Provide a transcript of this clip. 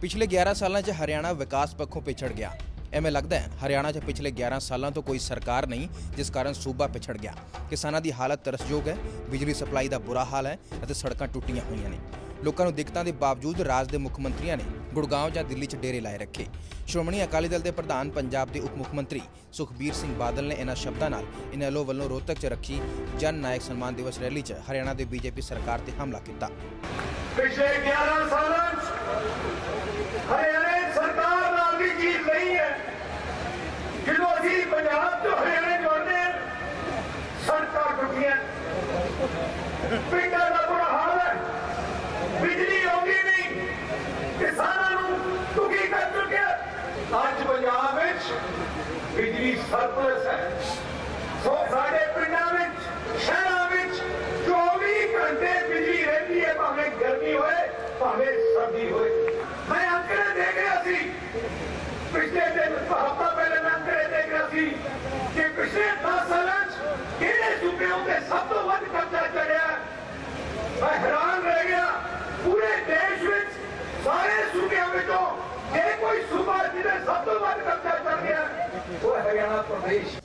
ਪਿਛਲੇ 11 ਸਾਲਾਂ 'ਚ ਹਰਿਆਣਾ ਵਿਕਾਸ ਪੱਖੋਂ ਪਿਛੜ ਗਿਆ। ਐਵੇਂ ਲੱਗਦਾ ਹੈ, ਹਰਿਆਣਾ 'ਚ ਪਿਛਲੇ 11 ਸਾਲਾਂ ਤੋਂ ਕੋਈ ਸਰਕਾਰ ਨਹੀਂ, ਜਿਸ ਕਾਰਨ ਸੂਬਾ ਪਿਛੜ ਗਿਆ। ਕਿਸਾਨਾਂ ਦੀ ਹਾਲਤ ਤਰਸਯੋਗ ਹੈ, ਬਿਜਲੀ ਸਪਲਾਈ ਦਾ ਬੁਰਾ ਹਾਲ ਹੈ ਅਤੇ ਸੜਕਾਂ ਟੁੱਟੀਆਂ ਹੋਈਆਂ ਨੇ। ਲੋਕਾਂ ਨੂੰ ਦਿੱਕਤਾਂ ਦੇ ਬਾਵਜੂਦ ਰਾਜ ਦੇ ਮੁੱਖ ਮੰਤਰੀਆਂ ਨੇ ਗੁੜਗਾਂਵ ਜਾਂ ਦਿੱਲੀ 'ਚ ਡੇਰੇ ਲਾਏ ਰੱਖੇ। ਸ਼੍ਰੋਮਣੀ ਅਕਾਲੀ ਦਲ ਦੇ ਪ੍ਰਧਾਨ ਪੰਜਾਬ ਦੇ ਉਪ ਮੁੱਖ ਮੰਤਰੀ ਸੁਖਬੀਰ ਸਿੰਘ ਬਾਦਲ ਨੇ ਇਹਨਾਂ ਸ਼ਬਦਾਂ ਨਾਲ ਇਨੈਲੋ ਵੱਲੋਂ ਰੋਹਤਕ 'ਚ ਰੱਖੀ ਜਨ ਨਾਇਕ ਸਨਮਾਨ ਦਿਵਸ ਰੈਲੀ 'ਚ ਹਰਿਆਣਾ ਦੇ ਬੀਜੇਪੀ ਸਰਕਾਰ ਤੇ ਹਮਲਾ ਕੀਤਾ। ਪਿਛਲੇ 11 ਸਾਲਾਂ 'ਚ ਹਰਿਆਣੇ ਸਰਕਾਰ ਨਾਲ ਦੀ ਚੀਜ਼ ਨਹੀਂ ਹੈ। ਜਦੋਂ ਅਸੀਂ ਪੰਜਾਬ ਤੋਂ ਹਰਿਆਣੇ ਜੁੜਦੇ ਹਾਂ, ਸੜਕਾਂ ਟੁੱਟੀਆਂ। ਪਿੰਡਾਂ ਦਾ ਬੁਰਾ ਹਾਲ ਹੈ। ਬਿਜਲੀ ਆਉਂਦੀ ਨਹੀਂ। ਕਿਸਾਨਾਂ ਨੂੰ ਦੁਖੀ ਕਰ ਚੁੱਕਿਆ। ਅੱਜ ਪੰਜਾਬ ਵਿੱਚ ਬਿਜਲੀ ਸਰਪਲਸ ਹੈ। ਸੋ ਸਾਡੇ ਪਿੰਡਾਂ ਵਿੱਚ, ਸ਼ਹਿਰਾਂ ਵਿੱਚ 24 ਘੰਟੇ ਬਿਜਲੀ ਰਹਿੰਦੀ ਹੈ। ਭਾਵੇਂ ਗਰਮੀ ਹੋਏ, ਭਾਵੇਂ ਸਰਦੀ ਹੋਏ ਮੈਂ ਅੰਕੜੇ ਦੇਖ ਰਿਹਾ ਸੀ ਪਿਛਲੇ ਦਿਨ ਹਫ਼ਤਾ ਪਹਿਲੇ ਮੈਂ ਅੰਕੜੇ ਦੇਖ ਰਿਹਾ ਸੀ ਕਿ ਪਿਛਲੇ 10 ਸਾਲਾਂ 'ਚ ਕਿਹੜੇ ਸੂਬੇ ਉੱਤੇ ਸਭ ਤੋਂ ਵੱਧ ਕਰਜ਼ਾ ਚੜਿਆ। ਮੈਂ ਹੈਰਾਨ ਰਹਿ ਗਿਆ। ਪੂਰੇ ਦੇਸ਼ ਵਿੱਚ ਸਾਰੇ ਸੂਬਿਆਂ ਵਿੱਚੋਂ ਇਹ ਕੋਈ ਸੂਬਾ ਜਿਹਨੇ ਸਭ ਤੋਂ ਵੱਧ ਕਰਜ਼ਾ ਚੜ ਗਿਆ, ਉਹ ਹੈ ਹਰਿਆਣਾ ਪ੍ਰਦੇਸ਼।